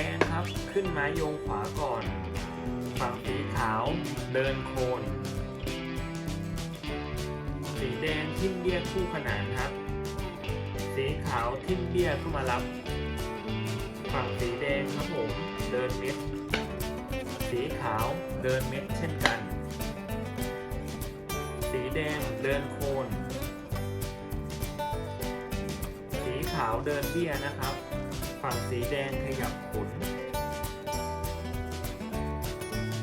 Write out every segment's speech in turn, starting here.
แดงครับ ขึ้นไม้โยงขวาก่อน ฝั่งสีขาวเดินโคน สีแดงทิ่มเบี้ยคู่ขนานครับ สีขาวทิ่มเบี้ยเข้ามารับ ฝั่งสีแดงครับผมเดินเม็ด สีขาวเดินเม็ดเช่นกัน สีแดงเดินโคน สีขาวเดินเบี้ยนะครับ ฝั่งสีแดงขยับขุน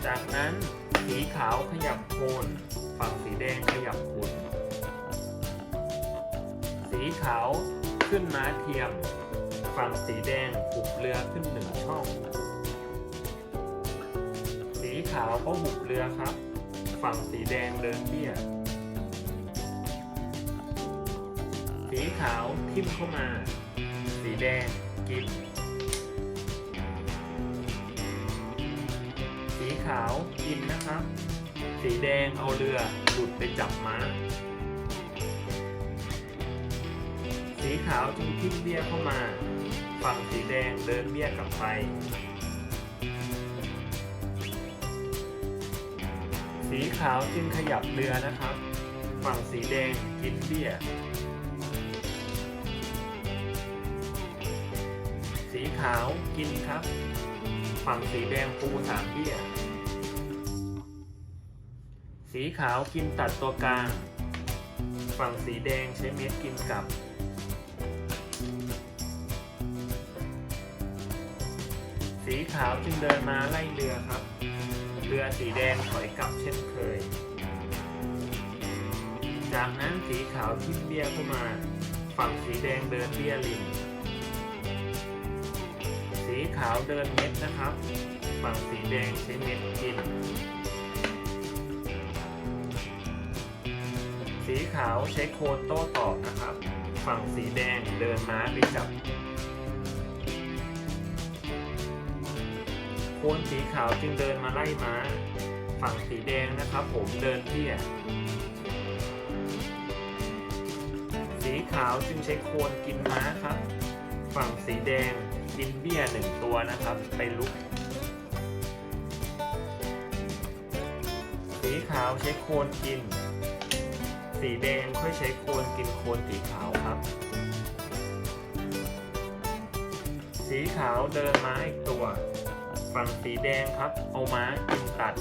จากนั้นสีขาวขยับโคน ฝั่งสีแดงขยับขุนสีขาวขึ้นม้าเทียม ฝั่งสีแดงหุบเรือขึ้นหนึ่งช่อง สีขาวก็หุบเรือครับ ฝั่งสีแดงเดินเบี้ย สีขาวทิ่มเข้ามา สีแดง กิน สีขาวกินนะครับ สีแดงเอาเรือหลุดไปจับม้า สีขาวจึงทิ่มเบี้ยเข้ามา ฝั่งสีแดงเดินเบี้ยกลับไป สีขาวจึงขยับเรือนะครับ ฝั่งสีแดงกินเบี้ย สีขาวกินครับ ฝั่งสีแดงปูสามเบี้ย สีขาวกินตัดตัวกลาง ฝั่งสีแดงใช้เม็ดกินกลับ สีขาวจึงเดินมาไล่เรือครับ เรือสีแดงถอยกลับเช่นเคย จากนั้นสีขาวทิ่มเบี้ยเข้ามา ฝั่งสีแดงเดินเบี้ยริมสี ขาวเดินเม็ดนะครับ ฝั่งสีแดงใช้เม็ดกิน สีขาวใช้โคนโต้ตอบนะครับ ฝั่งสีแดงเดินม้าไปจับ โคนสีขาวจึงเดินมาไล่ม้า ฝั่งสีแดงนะครับ ผมเดินเที่ยสีขาวจึงใช้โคนกินม้าครับ ฝั่งสีแดง กินเบี้ยหนึ่งตัวนะครับ ไปลุก สีขาวใช้โคนกิน สีแดงค่อยใช้โคนกินโคนสีขาวครับ สีขาวเดินม้าอีกตัว ฝั่งสีแดงครับ เอาม้ากินตัด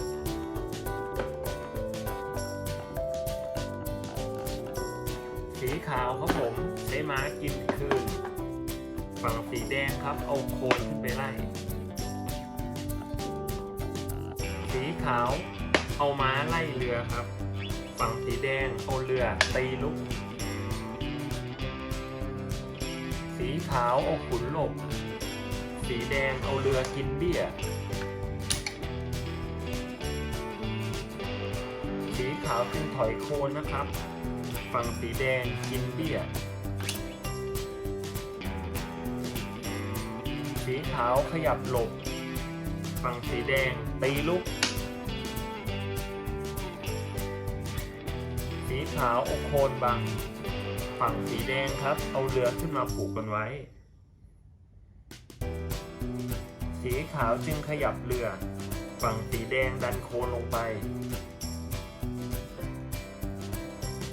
สีขาวครับผมใช้ม้ากินคืน ฝั่งสีแดงครับเอาโคนขึ้นไปไล่สีขาวเอาม้าไล่เรือครับ ฝั่งสีแดงเอาเรือตีลุก สีขาวเอาขุนหลบ สีแดงเอาเรือกินเบี้ย สีขาวจึงถอยโคนนะครับ ฝั่งสีแดงกินเบี้ย สีขาวขยับหลบ ฝั่งสีแดง ตีลุก สีขาวอโคนบัง ฝั่งสีแดงครับ เอาเรือขึ้นมาผูกกันไว้ สีขาวจึงขยับเรือ ฝั่งสีแดงดันโคนลงไป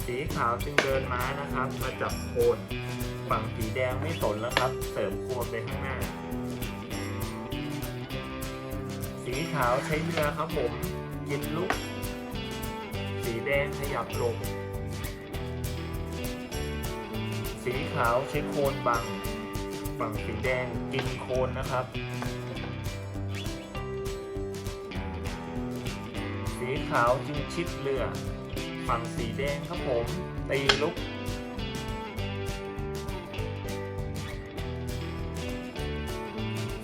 สีขาวจึงเดินม้านะครับ มาจับโคนฝั่งสีแดงไม่สนแล้วครับ เสริมโคนไปข้างหน้า สีขาวใช้เรือครับผมกินลุก สีแดงขยับหลบสีขาวใช้โคนบังฝั่งสีแดงกินโคนนะครับ สีขาวจึงชิดเรือ ฝั่งสีแดงครับผมตีลุก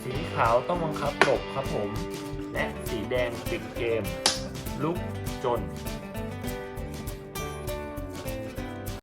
สีขาวต้องบังคับหลบครับผม และสีแดงปิดเกม ลุกจน